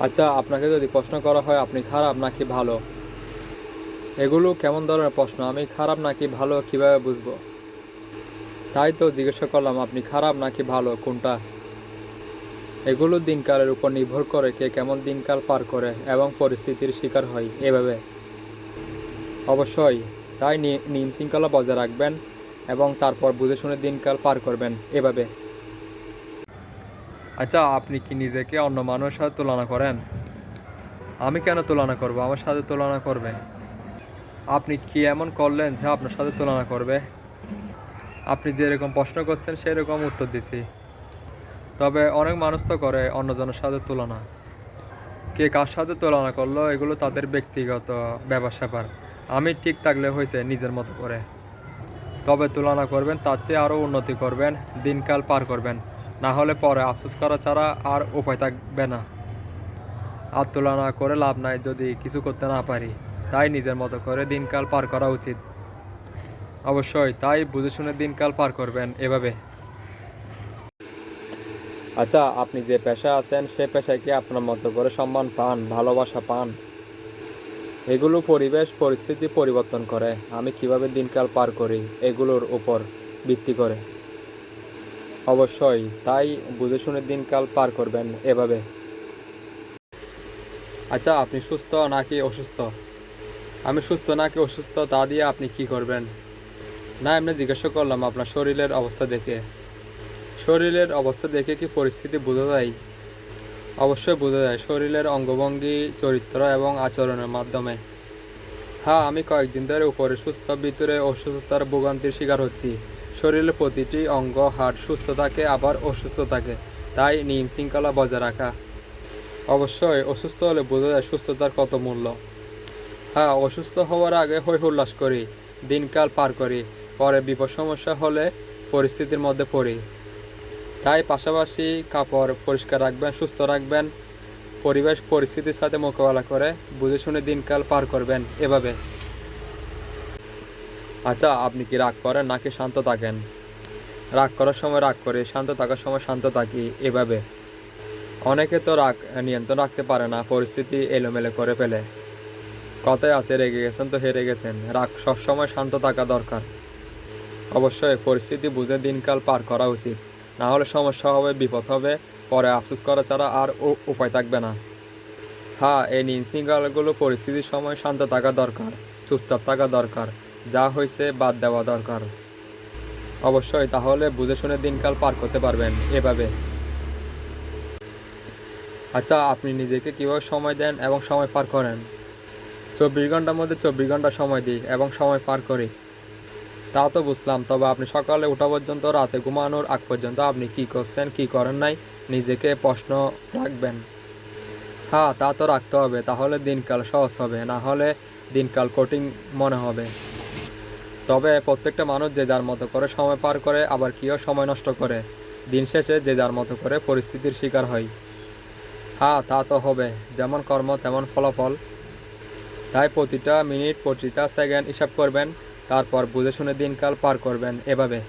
আচ্ছা আপনাকে যদি প্রশ্ন করা হয়, আপনি খারাপ নাকি ভালো? এগুলো কেমন ধরনের প্রশ্ন? আমি খারাপ নাকি ভালো কীভাবে বুঝব? তাই তো জিজ্ঞাসা করলাম, আপনি খারাপ নাকি ভালো? কোনটা? এগুলো দিনকালের উপর নির্ভর করে কে কেমন দিনকাল পার করে এবং পরিস্থিতির শিকার হয় এভাবে। অবশ্যই, তাই নিয়ম শৃঙ্খলা বজায় রাখবেন এবং তারপর বুঝে শুনে দিনকাল পার করবেন এভাবে। আচ্ছা আপনি কি নিজেকে অন্য মানুষের সাথে তুলনা করেন? আমি কেন তুলনা করব? আমার সাথে তুলনা করবে। আপনি কি এমন করলেন যা আপনার সাথে তুলনা করবে? আপনি যেরকম প্রশ্ন করছেন, সেরকম উত্তর দিছি। তবে অনেক মানুষ তো করে অন্যজনের সাথে তুলনা। কে কার সাথে তুলনা করল, এগুলো তাদের ব্যক্তিগত ব্যাপার স্যাপার আমি ঠিক থাকলে হয়েছে নিজের মতো করে। তবে তুলনা করবেন, তার চেয়ে আরও উন্নতি করবেন, দিনকাল পার করবেন। না হলে পরে আফসোস করা ছাড়া আর উপায় থাকবে না। আর তুলনা করে লাভ নাই যদি কিছু করতে না পারি, তাই নিজের মতো করে দিনকাল পার করা উচিত। অবশ্যই তাই বুঝে শুনে দিনকাল পার করবেন এভাবে। আচ্ছা আপনি যে পেশায় আছেন, সে পেশায় কি আপনার মতো করে সম্মান পান, ভালোবাসা পান? এগুলো পরিবেশ, পরিস্থিতি পরিবর্তন করে। আমি কীভাবে দিনকাল পার করি, এগুলোর উপর ভিত্তি করে। অবশ্যই, তাই বুঝে শুনে দিনকাল পার করবেন এভাবে। আচ্ছা আপনি সুস্থ নাকি অসুস্থ? আমি সুস্থ নাকি অসুস্থ, তা দিয়ে আপনি কি করবেন? না, এমনি জিজ্ঞাসা করলাম আপনার শরীরের অবস্থা দেখে। শরীরের অবস্থা দেখে কি পরিস্থিতি বোঝা যায়? অবশ্যই বোঝা যায়, শরীরের অঙ্গভঙ্গি, চরিত্র এবং আচরণের মাধ্যমে। হ্যাঁ আমি কয়েকদিন ধরে উপরে সুস্থ, ভিতরে অসুস্থতার ভোগান্তির শিকার হচ্ছি। শরীরের প্রতিটি অঙ্গ, হাড় সুস্থ থাকে, আবার অসুস্থ থাকে। তাই নিয়ম শৃঙ্খলা বজায় রাখা। অবশ্যই অসুস্থ হলে বোঝা যায় সুস্থতার কত মূল্য। হ্যাঁ অসুস্থ হওয়ার আগে হই হুল্লাস করি, দিনকাল পার করি, পরে বিপদ সমস্যা হলে পরিস্থিতির মধ্যে পড়ি। তাই পাশাপাশি কাপড় পরিষ্কার রাখবেন, সুস্থ রাখবেন, পরিবেশ, পরিস্থিতির সাথে মোকাবেলা করে, বুঝে শুনে দিনকাল পার করবেন, এভাবে। আচ্ছা আপনি কি রাগ করেন নাকি শান্ত থাকেন? রাগ করার সময় রাগ করে, শান্ত থাকার সময় শান্ত থাকি, এভাবে। অনেকে তো রাগ নিয়ন্ত্রণ রাখতে পারে না, পরিস্থিতি এলোমেলো করে ফেলে। কথায় আছে, রেগে গেছেন তো হেরে গেছেন। রাগ সবসময় শান্ত থাকা দরকার। অবশ্যই, পরিস্থিতি বুঝে দিনকাল পার করা উচিত। না হলে সমস্যা হবে, বিপদ হবে, পরে আফসোস করা ছাড়া আর উপায় থাকবে না। হ্যাঁ এই নিনসিঙ্গালগুলো পরিস্থিতির সময় শান্ত থাকা দরকার, চুপচাপ থাকা দরকার। যা হয়েছে বাদ দেওয়া দরকার। অবশ্যই, তাহলে বুঝে শুনে দিনকাল পার করতে পারবেন এভাবে। আচ্ছা আপনি নিজেকে কীভাবে সময় দেন এবং সময় পার করেন? চব্বিশ ঘণ্টার মধ্যে চব্বিশ ঘণ্টা সময় দিই এবং সময় পার করি। তা তো বুঝলাম, তবে আপনি সকালে ওঠা পর্যন্ত, রাতে ঘুমানোর আগ পর্যন্ত আপনি কি করছেন, কি করেন নাই, নিজেকে প্রশ্ন রাখবেন। হ্যাঁ তা তো রাখতে হবে, তাহলে দিনকাল সহজ হবে, না হলে দিনকাল কঠিন মনে হবে। তবে প্রত্যেকটা মানুষ যে যার মতো করে সময় পার করে, আবার কেউ সময় নষ্ট করে। দিন শেষে যে যার মতো করে পরিস্থিতির শিকার হয়। হ্যাঁ তা তো হবে। যেমন কর্ম, তেমন ফলাফল। তাই প্রতিটা মিনিট, প্রতিটা সেকেন্ড হিসাব করবেন, তারপর বুঝে শুনে দিনকাল পার করবেন, এভাবে।